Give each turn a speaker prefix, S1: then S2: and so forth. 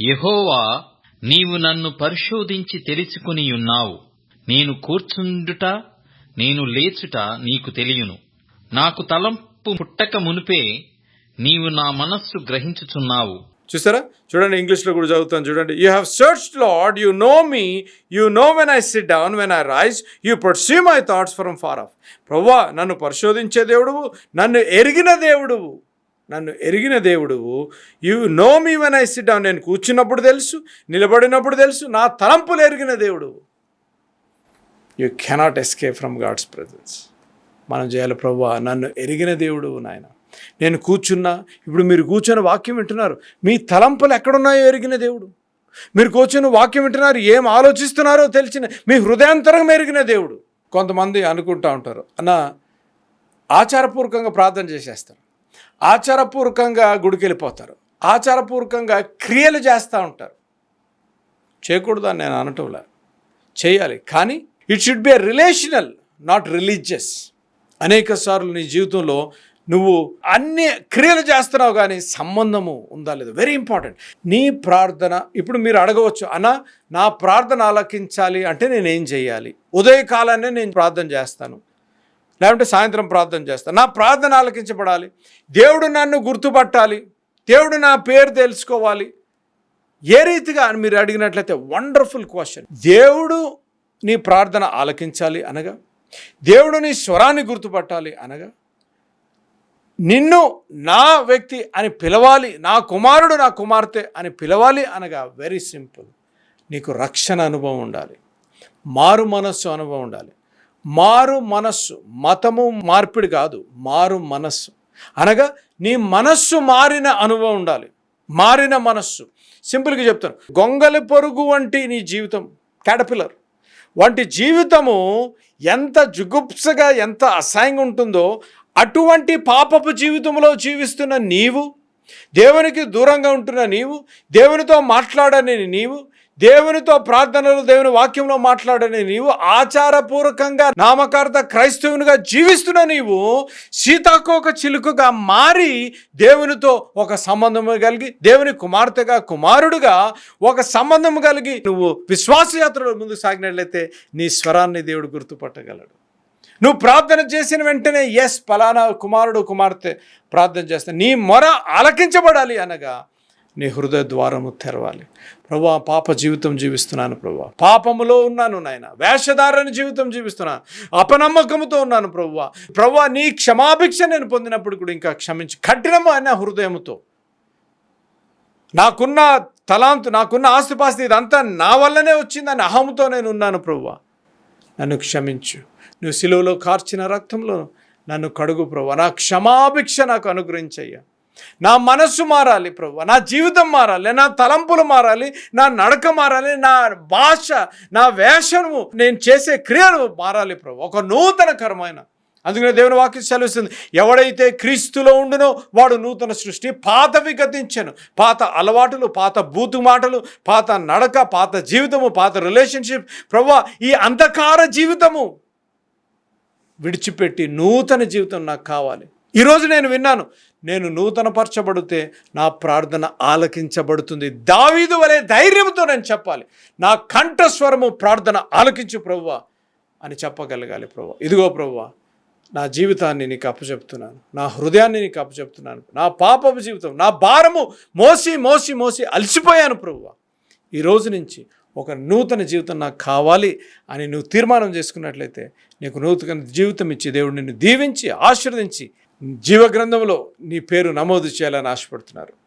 S1: యహోవా నీవు నన్ను పరిశోధించి తెలుసుకునియున్నావు. నేను కూర్చుండుట నేను లేచుట నీకు తెలియను. నాకు తలంపు పుట్టక మునుపే నీవు నా మనస్సు గ్రహించుచున్నావు.
S2: చూసారా? చూడండి ఇంగ్లీష్లో కూడా చదువుతాను చూడండి. You have search lord you know me you know when I sit down when I rise you perceive my thoughts from far off ప్రవ్వా నన్ను పరిశోధించే దేవుడువు. నన్ను ఎరిగిన దేవుడువు. నన్ను ఎరిగిన దేవుడు you know me when I sit down నేను కూర్చున్నప్పుడు తెలుసు నిలబడినప్పుడు తెలుసు నా తలంపులు ఎరిగిన దేవుడువు you cannot escape from God's presence మనం చేయాలి ప్రవ్వా నన్ను ఎరిగిన దేవుడు నాయన. నేను కూర్చున్నా ఇప్పుడు మీరు కూర్చొని వాక్యం వింటున్నారు. మీ తలంపులు ఎక్కడున్నాయో ఎరిగిన దేవుడు. మీరు కూర్చొని వాక్యం వింటున్నారు ఏం ఆలోచిస్తున్నారో తెలిసిన మీ హృదయాంతరం ఎరిగిన దేవుడు. కొంతమంది అనుకుంటా ఉంటారు అన్న ఆచారపూర్వకంగా ప్రార్థన చేసేస్తారు. ఆచారపూర్వకంగా గుడికి వెళ్ళిపోతారు ఆచారపూర్వకంగా క్రియలు చేస్తూ ఉంటారు. చేయకూడదు అని నేను అనటంలా. చేయాలి. కానీ it should be a relational not religious అనేక సార్లు నీ జీవితంలో నువ్వు అన్ని క్రియలు చేస్తున్నావు కానీ సంబంధము ఉందా లేదు? వెరీ ఇంపార్టెంట్ నీ ప్రార్థన ఇప్పుడు మీరు అడగవచ్చు అన్న నా ప్రార్థన ఆలకించాలి అంటే నేనేం చేయాలి? ఉదయకాలాన్నే నేను ప్రార్థన చేస్తాను. లేకుంటే సాయంత్రం ప్రార్థన చేస్తాను నా ప్రార్థన ఆలకించబడాలి. దేవుడు నన్ను గుర్తుపట్టాలి. దేవుడు నా పేరు తెలుసుకోవాలి. ఏ రీతిగా అని మీరు అడిగినట్లయితే వండర్ఫుల్ క్వశ్చన్. దేవుడు నీ ప్రార్థన ఆలకించాలి అనగా దేవుడు నీ స్వరాన్ని గుర్తుపట్టాలి అనగా నిన్ను నా వ్యక్తి అని పిలవాలి నా కుమారుడు నా కుమార్తె అని పిలవాలి అనగా వెరీ సింపుల్ నీకు రక్షణ అనుభవం ఉండాలి. మారు మనస్సు అనుభవం ఉండాలి. మారు మనస్సు మతము మార్పిడి కాదు మారు మనస్సు. అనగా నీ మనస్సు మారిన అనుభవం ఉండాలి. మారిన మనస్సు. సింపుల్గా చెప్తాను. గొంగలి పొరుగు వంటి నీ జీవితం క్యాటపిల్లర్ వంటి జీవితము ఎంత జుగుప్సగా ఎంత అసహ్యంగా ఉంటుందో అటువంటి పాపపు జీవితంలో జీవిస్తున్న నీవు దేవునికి దూరంగా ఉంటున్న నీవు దేవునితో మాట్లాడని నీవు దేవునితో ప్రార్థనలు దేవుని వాక్యంలో మాట్లాడని నీవు ఆచారపూర్వకంగా నామకార్థ క్రైస్తవునిగా జీవిస్తున్న నీవు సీతాకోక చిలుకగా మారి దేవునితో ఒక సంబంధము కలిగి దేవుని కుమార్తెగా కుమారుడుగా ఒక సంబంధం కలిగి నువ్వు విశ్వాసయాత్రలో ముందు సాగినట్లయితే నీ స్వరాన్ని దేవుడు గుర్తుపట్టగలడు. నువ్వు ప్రార్థన చేసిన వెంటనే ఎస్ ఫలానా కుమారుడు కుమార్తె ప్రార్థన చేస్తా. నీ మొర ఆలకించబడాలి అనగా నీ హృదయ ద్వారము తెరవాలి. ప్రభా పాప జీవితం జీవిస్తున్నాను ప్రభు. పాపములో ఉన్నాను నాయన. వేషధారణ జీవితం జీవిస్తున్నాను. అపనమ్మకముతో ఉన్నాను ప్రభు. ప్రభు నీ క్షమాభిక్ష నేను పొందినప్పుడు కూడా ఇంకా క్షమించి. కఠినము కఠినమైన హృదయముతో. నాకున్న తలాంతు నాకున్న ఆస్తిపాస్తి ఇదంతా నా వల్లనే వచ్చిందని అహంతో నేను ఉన్నాను ప్రభు. నన్ను క్షమించు. నువ్వు సిలువలో కార్చిన రక్తంలో నన్ను కడుగు ప్రభు. నా క్షమాభిక్ష నాకు అనుగ్రహించయ్యా. నా మనస్సు మారాలి ప్రభు నా జీవితం మారాలి నా తలంపులు మారాలి నా నడక మారాలి నా భాష నా వేషము నేను చేసే క్రియలు మారాలి ప్రభు ఒక నూతన కరమైన అందుకనే దేవుని వాక్యం సెలవుస్తుంది ఎవడైతే క్రీస్తులో ఉండునో వాడు నూతన సృష్టి పాత గతించను. పాత అలవాటులు పాత బూతు మాటలు పాత నడక పాత జీవితము పాత రిలేషన్షిప్ ప్రభా ఈ అంధకార జీవితము విడిచిపెట్టి నూతన జీవితం నాకు కావాలి. ఈరోజు నేను విన్నాను నేను నూతనపరచబడితే నా ప్రార్థన ఆలకించబడుతుంది. దావీదు వలె ధైర్యంతో నేను చెప్పాలి నా కంఠస్వరము ప్రార్థన ఆలకించు ప్రభువ అని చెప్పగలగాలి ప్రభు ఇదిగో ప్రభువ నా జీవితాన్ని నీకు అప్పచెప్తున్నాను నా హృదయాన్ని నీకు అప్పచెప్తున్నాను నా పాపపు జీవితం నా భారము మోసి మోసి మోసి అలసిపోయాను ప్రభువ. ఈ రోజు నుంచి ఒక నూతన జీవితం నాకు కావాలి అని నువ్వు తీర్మానం చేసుకున్నట్లయితే నీకు నూతన జీవితం ఇచ్చి దేవుడు నిన్ను దీవించి ఆశీర్వదించి జీవగ్రంథంలో నీ పేరు నమోదు చేయాలని ఆశపడుతున్నారు.